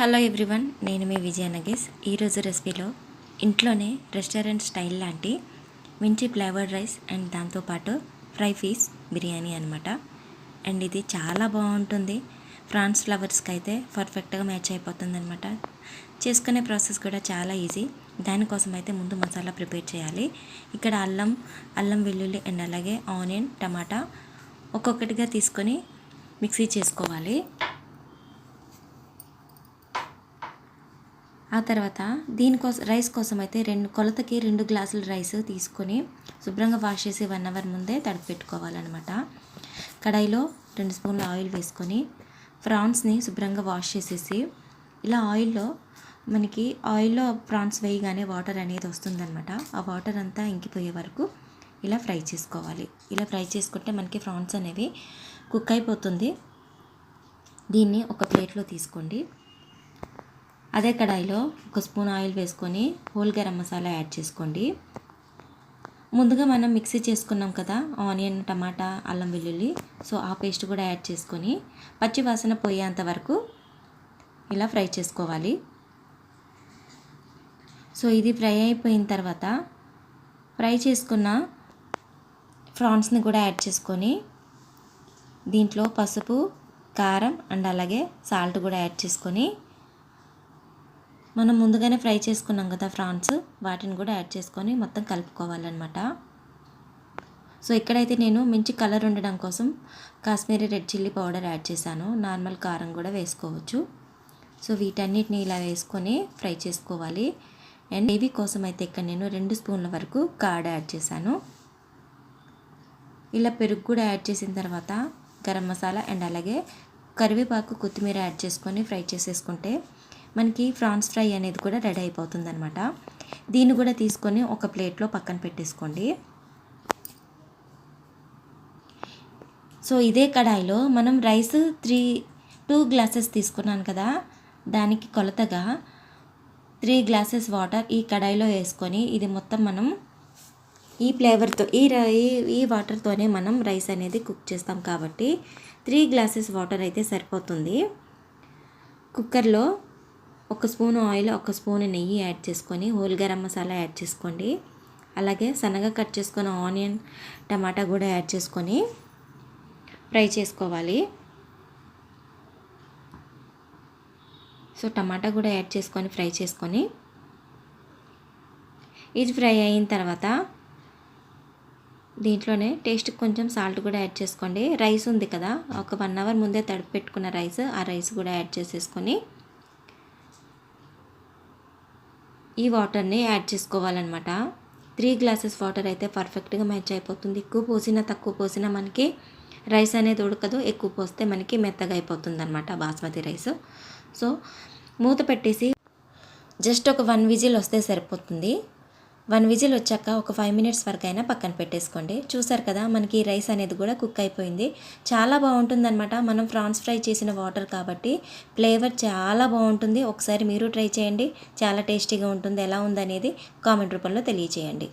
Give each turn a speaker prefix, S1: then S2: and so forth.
S1: Hello everyone నేను మీ విజయ నగేష్. ఈరోజు రెసిపీలో ఇంట్లోనే రెస్టారెంట్ స్టైల్ లాంటి మించి ఫ్లేవర్డ్ రైస్ అండ్ దాంతోపాటు ఫ్రై ఫీస్ బిర్యానీ అనమాట అండ్ ఇది చాలా బాగుంటుంది. ఫ్రాన్స్ ఫ్లవర్స్కి అయితే పర్ఫెక్ట్గా మ్యాచ్ అయిపోతుంది అనమాట చేసుకునే ప్రాసెస్ కూడా చాలా ఈజీ. దానికోసం అయితే ముందు మసాలా ప్రిపేర్ చేయాలి. ఇక్కడ అల్లం అల్లం వెల్లుల్లి అండ్ అలాగే ఆనియన్ టమాటా ఒక్కొక్కటిగా తీసుకొని మిక్సీ చేసుకోవాలి. ఆ తర్వాత దీనికోసం రైస్ కోసం అయితే రెండు కొలతకి రెండు గ్లాసుల రైస్ తీసుకొని శుభ్రంగా వాష్ చేసి వన్ అవర్ ముందే తడిపెట్టుకోవాలన్నమాట. కడాయిలో రెండు స్పూన్ల ఆయిల్ వేసుకొని ప్రాన్స్ని శుభ్రంగా వాష్ చేసేసి ఇలా ఆయిల్లో మనకి ఆయిల్లో ప్రాన్స్ వేయగానే వాటర్ అనేది వస్తుందన్నమాట. ఆ వాటర్ అంతా ఇంకిపోయే వరకు ఇలా ఫ్రై చేసుకోవాలి. ఇలా ఫ్రై చేసుకుంటే మనకి ప్రాన్స్ అనేవి కుక్ అయిపోతుంది. దీన్ని ఒక ప్లేట్లో తీసుకోండి. అదే కడాయిలో ఒక స్పూన్ ఆయిల్ వేసుకొని హోల్ గరం మసాలా యాడ్ చేసుకోండి. ముందుగా మనం మిక్సీ చేసుకున్నాం కదా ఆనియన్ టమాటా అల్లం వెల్లుల్లి సో ఆ పేస్ట్ కూడా యాడ్ చేసుకొని పచ్చి వాసన పోయేంత వరకు ఇలా ఫ్రై చేసుకోవాలి. సో ఇది ఫ్రై అయిపోయిన తర్వాత ఫ్రై చేసుకున్న ఫ్రాన్స్ని కూడా యాడ్ చేసుకొని దీంట్లో పసుపు కారం అండ్ అలాగే సాల్ట్ కూడా యాడ్ చేసుకొని మనం ముందుగానే ఫ్రై చేసుకున్నాం కదా ఫ్రాన్స్ వాటిని కూడా యాడ్ చేసుకొని మొత్తం కలుపుకోవాలన్నమాట. సో ఇక్కడైతే నేను మంచి కలర్ ఉండడం కోసం Kashmiri red chilli powder add చేశాను. నార్మల్ కారం కూడా వేసుకోవచ్చు. సో వీటన్నిటిని ఇలా వేసుకొని ఫ్రై చేసుకోవాలి. అండ్ ఇవి కోసం అయితే ఇక్కడ నేను రెండు స్పూన్ల వరకు కాడ యాడ్ చేశాను. ఇలా పెరుగు కూడా యాడ్ చేసిన తర్వాత గరం మసాలా అండ్ అలాగే కరివేపాకు కొత్తిమీర యాడ్ చేసుకొని ఫ్రై చేసేసుకుంటే మనకి ఫ్రాన్స్ ఫ్రై అనేది కూడా రెడీ అయిపోతుంది అనమాట దీన్ని కూడా తీసుకొని ఒక ప్లేట్లో పక్కన పెట్టేసుకోండి. సో ఇదే కడాయిలో మనం రైస్ త్రీ టూ గ్లాసెస్ తీసుకున్నాను కదా దానికి కొలతగా త్రీ గ్లాసెస్ వాటర్ ఈ కడాయిలో వేసుకొని ఇది మొత్తం మనం ఈ ఫ్లేవర్తో ఈ ఈ వాటర్తోనే మనం రైస్ అనేది కుక్ చేస్తాం కాబట్టి త్రీ గ్లాసెస్ వాటర్ అయితే సరిపోతుంది. కుక్కర్లో ఒక స్పూన్ ఆయిల్ ఒక స్పూన్ నెయ్యి యాడ్ చేసుకొని హోల్ గరం మసాలా యాడ్ చేసుకోండి. అలాగే సన్నగా కట్ చేసుకున్న ఆనియన్ టమాటా కూడా యాడ్ చేసుకొని ఫ్రై చేసుకోవాలి. సో టమాటా కూడా యాడ్ చేసుకొని ఫ్రై చేసుకొని ఇది ఫ్రై అయిన తర్వాత దీంట్లోనే టేస్ట్కి కొంచెం సాల్ట్ కూడా యాడ్ చేసుకోండి. రైస్ ఉంది కదా ఒక వన్ అవర్ ముందే తడిపి పెట్టుకున్న రైస్ ఆ రైస్ కూడా యాడ్ చేసేసుకొని ఈ వాటర్ని యాడ్ చేసుకోవాలన్నమాట. త్రీ గ్లాసెస్ వాటర్ అయితే పర్ఫెక్ట్గా మ్యాచ్ అయిపోతుంది. ఎక్కువ పోసినా తక్కువ పోసినా మనకి రైస్ అనేది ఉడకదు. ఎక్కువ పోస్తే మనకి మెత్తగా అయిపోతుంది అనమాట బాస్మతి రైస్. సో మూత పెట్టేసి జస్ట్ ఒక వన్ విజిల్ వస్తే సరిపోతుంది. వన్ విజిల్ వచ్చాక ఒక ఫైవ్ మినిట్స్ వరకు అయినా పక్కన పెట్టేసుకోండి. చూసారు కదా మనకి రైస్ అనేది కూడా కుక్ అయిపోయింది. చాలా బాగుంటుందన్నమాట. మనం ఫ్రాన్స్ ఫ్రై చేసిన వాటర్ కాబట్టి ఫ్లేవర్ చాలా బాగుంటుంది. ఒకసారి మీరు ట్రై చేయండి. చాలా టేస్టీగా ఉంటుంది. ఎలా ఉందనేది కామెంట్ రూపంలో తెలియచేయండి.